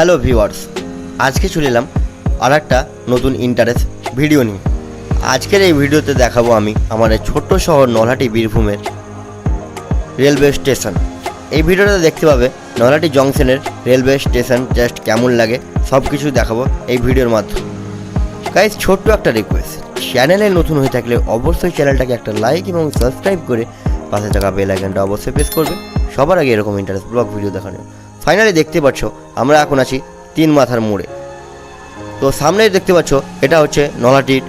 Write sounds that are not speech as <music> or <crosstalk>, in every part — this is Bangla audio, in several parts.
হ্যালো ভিউয়ার্স, আজকে চলে এলাম আর একটা নতুন ইন্টারেস্ট ভিডিও নিয়ে। আজকের এই ভিডিওতে দেখাবো আমি আমাদের ছোট্ট শহর নলহাটি বীরভূমের রেলওয়ে স্টেশন এই ভিডিওটা দেখতে পাবে নলহাটি জংশনের রেলওয়ে স্টেশন জাস্ট কেমন লাগে সব কিছু দেখাবো এই ভিডিওর মাধ্যমে। গাইজ ছোট্ট একটা রিকোয়েস্ট চ্যানেলে নতুন হয়ে থাকলে অবশ্যই চ্যানেলটাকে একটা লাইক এবং সাবস্ক্রাইব করে পাশে থাকা বেল আইকনটা অবশ্যই প্রেস করবে। সবার আগে এরকম ইন্টারেস্ট ব্লগ ভিডিও দেখানো ফাইনালি দেখতে পাচ্ছ, আমরা এখন আছি তিন মাথার মোড়ে। তো সামনে দেখতে পাচ্ছ, এটা হচ্ছে নলাটির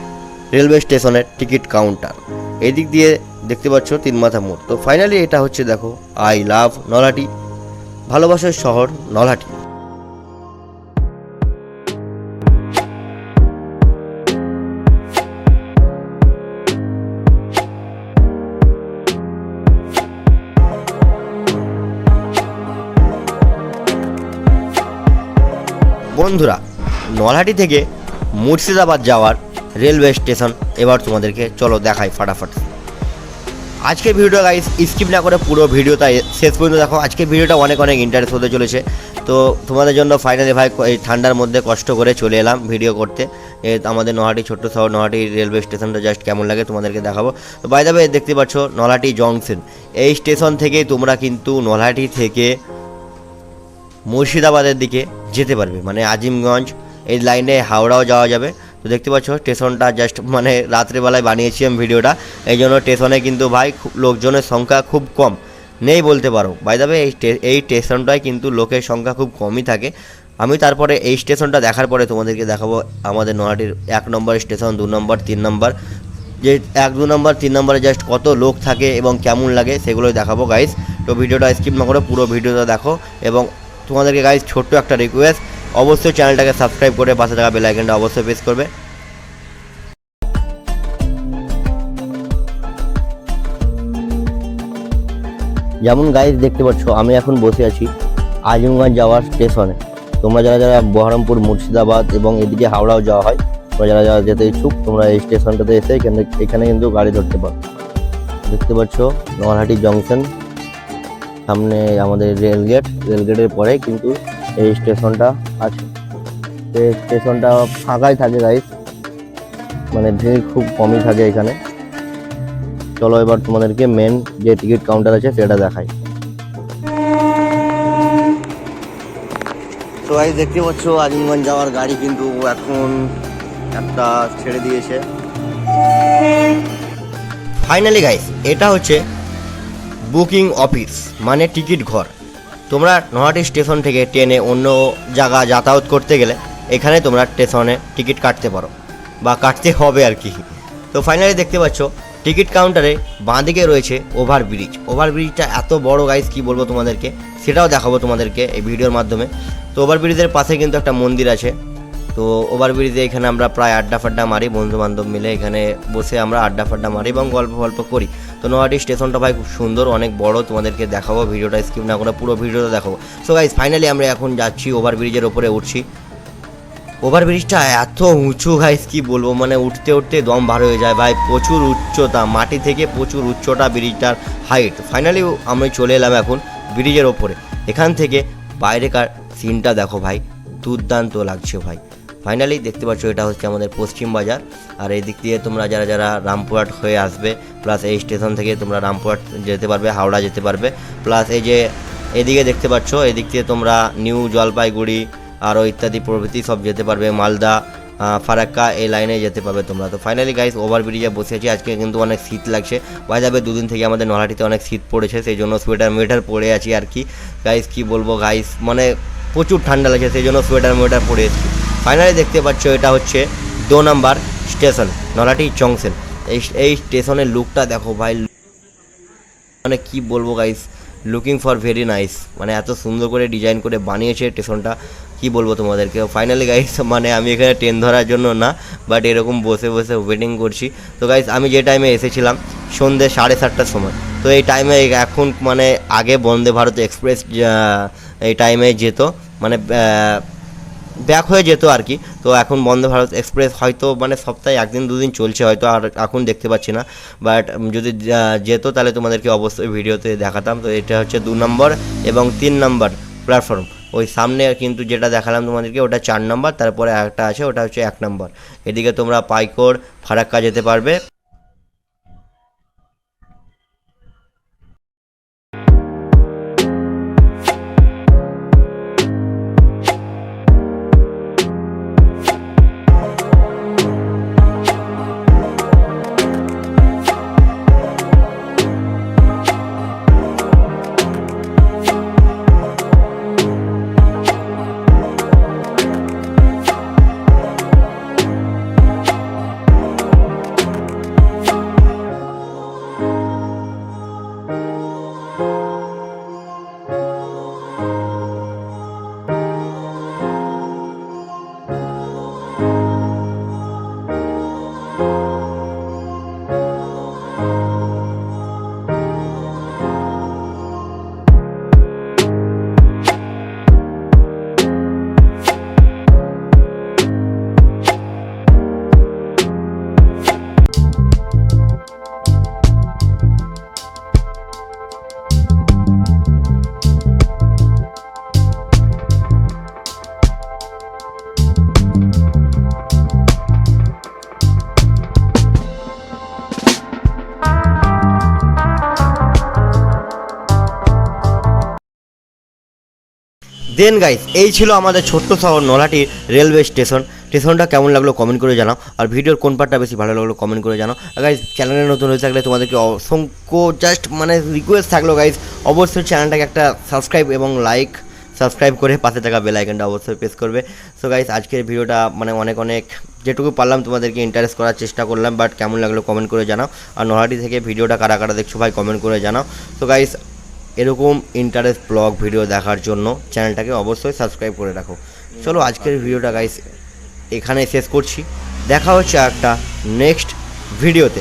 রেলওয়ে স্টেশনের টিকিট কাউন্টার। এদিক দিয়ে দেখতে পাচ্ছ তিন মাথা মোড়। তো ফাইনালি এটা হচ্ছে দেখো, আই লাভ নলাটি ভালোবাসার শহর নলাটি বন্ধুরা, নলহাটি থেকে মুর্শিদাবাদ যাওয়ার রেলওয়ে স্টেশন, এবার তোমাদেরকে চলো দেখাই ফাটাফাট। আজকের ভিডিওটা গাইস স্কিপ না করে পুরো ভিডিওটা শেষ পর্যন্ত দেখো। আজকের ভিডিওটা অনেক অনেক ইন্টারেস্ট হতে চলেছে। তো তোমাদের জন্য ফাইনালি ভাই এই ঠান্ডার মধ্যে কষ্ট করে চলে এলাম ভিডিও করতে। আমাদের নহাটি ছোট্ট শহর নহাটি রেলওয়ে স্টেশনটা জাস্ট কেমন লাগে তোমাদেরকে দেখাবো। তো বাই দ্য দেখতে পাচ্ছ নলহাটি জংশন এই স্টেশন থেকে তোমরা কিন্তু নলহাটি থেকে মুর্শিদাবাদের দিকে যেতে পারবে। মানে আজিমগঞ্জ, এই লাইনে হাওড়াও যাওয়া যাবে। তো দেখতে পাচ্ছ, স্টেশনটা জাস্ট মানে রাত্রেবেলায় বানিয়েছি আমি ভিডিওটা। এই জন্য স্টেশনে কিন্তু ভাই লোকজনের সংখ্যা খুব কম। নেই বলতে পারো। বাই দাবে এই এই স্টেশনটায় কিন্তু লোকের সংখ্যা খুব কমই থাকে। আমি তারপরে এই স্টেশনটা দেখার পরে তোমাদেরকে দেখাবো আমাদের নয়াটির এক নম্বর স্টেশন, দু নম্বর, তিন নম্বর। যে এক, দু নম্বর, তিন নম্বরে জাস্ট কত লোক থাকে এবং কেমন লাগে সেগুলোই দেখাবো গাইস তো ভিডিওটা স্কিপ না করে পুরো ভিডিওটা দেখো এবং তোমাদেরকে গাইস ছোট্ট একটা রিকোয়েস্ট অবশ্যই চ্যানেলটাকে সাবস্ক্রাইব করে পাশে থাকা বেল আইকনটা অবশ্যই প্রেস করবে। যেমন গাইস দেখতে পাচ্ছ, আমি এখন বসে আছি আজিমগঞ্জ যাওয়ার স্টেশনে তোমরা যারা যারা বহরমপুর, মুর্শিদাবাদ এবং এদিকে হাওড়াও যাওয়া হয়, তোমরা যারা যারা যেতে ইচ্ছুক, তোমরা এই স্টেশনটাতে এসে এখানে এখানে কিন্তু গাড়ি ধরতে পারো। দেখতে পাচ্ছ নোয়ারহাটি জংশন সামনে আমাদের রেলগেট রেলগেটের পরে কিন্তু এই স্টেশনটা আছে। এই স্টেশনটা ফাঁকাই থাকে গাইস মানে ভিড় খুব কমই থাকে এখানে। চলো এবার তোমাদেরকে মেন যে টিকিট কাউন্টার আছে সেটা দেখাই। তো ভাই দেখতে পাচ্ছ আজিমগঞ্জ যাওয়ার গাড়ি কিন্তু এখন একটা ছেড়ে দিয়েছে। ফাইনালি গাইস এটা হচ্ছে বুকিং অফিস মানে টিকিট ঘর। তোমরা নহাটি স্টেশন থেকে ট্রেনে অন্য জায়গা যাতায়াত করতে গেলে এখানে তোমরা স্টেশনে টিকিট কাটতে পারো, বা কাটতে হবে আর কি। তো ফাইনালি দেখতে পাচ্ছ, টিকিট কাউন্টারে বাঁদিকে রয়েছে ওভার ব্রিজ ওভার ব্রিজটা এত বড় গাইস কি বলব তোমাদেরকে? সেটাও দেখাবো তোমাদেরকে এই ভিডিওর মাধ্যমে। তো ওভার ব্রিজের পাশে কিন্তু একটা মন্দির আছে তো ওভার ব্রিজে এখানে আমরা প্রায় আড্ডা ফাড্ডা মারি বন্ধু বান্ধব মিলে এখানে বসে আমরা আড্ডা ফাড্ডা মারি এবং গল্প গল্প করি। তো নোয়াটি স্টেশনটা ভাই খুব সুন্দর, অনেক বড়, তোমাদেরকে দেখাবো, ভিডিওটা স্কিপ না করে পুরো ভিডিওটা দেখাবো। সো গাইজ ফাইনালি আমরা এখন যাচ্ছি ওভার ব্রিজের ওপরে উঠছি। ওভার ব্রিজটা এত উঁচু গাইস কি বলব মানে উঠতে উঠতে দম বার হয়ে যায় ভাই, প্রচুর উচ্চতা, মাটি থেকে প্রচুর উচ্চতা ব্রিজটার হাইট ফাইনালি আমি চলে এলাম এখন ব্রিজের ওপরে। এখান থেকে বাইরেকার সিনটা দেখো ভাই, দুর্দান্ত লাগছে ভাই। ফাইনালি দেখতে পাচ্ছ এটা হচ্ছে আমাদের পশ্চিম বাজার। আর এই দিক দিয়ে তোমরা যারা যারা রামপুরহাট হয়ে আসবে প্লাস এই স্টেশন থেকে তোমরা রামপুরহাট যেতে পারবে, হাওড়া যেতে পারবে। প্লাস এই যে এদিকে দেখতে পাচ্ছ এদিক দিয়ে তোমরা নিউ জলপাইগুড়ি, আরও ইত্যাদি প্রভৃতি সব যেতে পারবে। মালদা ফারাক্কা, এই লাইনে যেতে পারবে তোমরা। তো ফাইনালি গাইস ওভার ব্রিজে বসে আছি। আজকে কিন্তু অনেক শীত লাগছে। বাই যাবে দুদিন থেকে আমাদের নলহাটিতে অনেক শীত পড়েছে সেই জন্য সোয়েটার মোয়েটার পরে আছি আর কি। গাইস কি বলব গাইস মানে প্রচুর ঠান্ডা লাগছে সেই জন্য সোয়েটার মোয়েটার পরে এসেছি। ফাইনালি দেখতে পাচ্ছ এটা হচ্ছে দু নাম্বার স্টেশন নলহাটি জংশন। এই এই স্টেশনের লুকটা দেখো ভাই মানে কি বলব guys looking for very nice মানে এত সুন্দর করে ডিজাইন করে বানিয়েছে স্টেশনটা, কি বলব তোমাদেরকে? ফাইনালি গাইস <laughs> মানে আমি এখানে ট্রেন ধরার জন্য না বাট এরকম বসে বসে ওয়েটিং করছি। তো গাইস আমি যে টাইমে এসেছিলাম সন্ধ্যে সাড়ে সাতটার সময়, তো এই টাইমে এখন মানে আগে বন্দে ভারত এক্সপ্রেস এই টাইমে যেত মানে ব্যাক হয়ে যেত আর কি তো এখন বন্দে ভারত এক্সপ্রেস হয়তো মানে সপ্তাহে একদিন, দুদিন চলছে হয়তো, আর এখন দেখতে পাচ্ছি না। বাট যদি যেত তাহলে তোমাদেরকে অবশ্যই ভিডিওতে দেখাতাম। তো এটা হচ্ছে দু নম্বর এবং তিন নম্বর প্ল্যাটফর্ম ওই সামনে কিন্তু যেটা দেখালাম তোমাদেরকে, ওটা চার নম্বর, তারপরে একটা আছে, ওটা হচ্ছে এক নম্বর। এদিকে তোমরা পাইকোর ফারাক্কা যেতে পারবে। দেন গাইস এই ছিল আমাদের ছোট্ট শহর নলাটির রেলওয়ে স্টেশন স্টেশনটা কেমন লাগল কমেন্ট করে জানাও। আর ভিডিওর কোন পার্টটা বেশি ভালো লাগল কমেন্ট করে জানাও। আর গাইস চ্যানেলে নতুন হয়ে থাকলে তোমাদেরকে অসংখ্য জাস্ট মানে রিকোয়েস্ট থাকল গাইস অবশ্যই চ্যানেলটাকে একটা সাবস্ক্রাইব এবং লাইক সাবস্ক্রাইব করে পাশে থাকা বেল আইকনটা অবশ্যই প্রেস করবে। সো গাইস আজকের ভিডিওটা মানে অনেক অনেক যেটুকু পারলাম তোমাদেরকে ইন্টারেস্ট করার চেষ্টা করলাম বাট কেমন লাগল কমেন্ট করে জানাও। আর নহাটি থেকে ভিডিওটা কারা কারা দেখছ ভাই কমেন্ট করে জানাও। সো গাইস এরকম ইন্টারেস্ট ব্লগ ভিডিও দেখার জন্য চ্যানেলটাকে অবশ্যই সাবস্ক্রাইব করে রাখো। চলো আজকের ভিডিওটা গাইস এখানে শেষ করছি। দেখা হচ্ছে একটা নেক্সট ভিডিওতে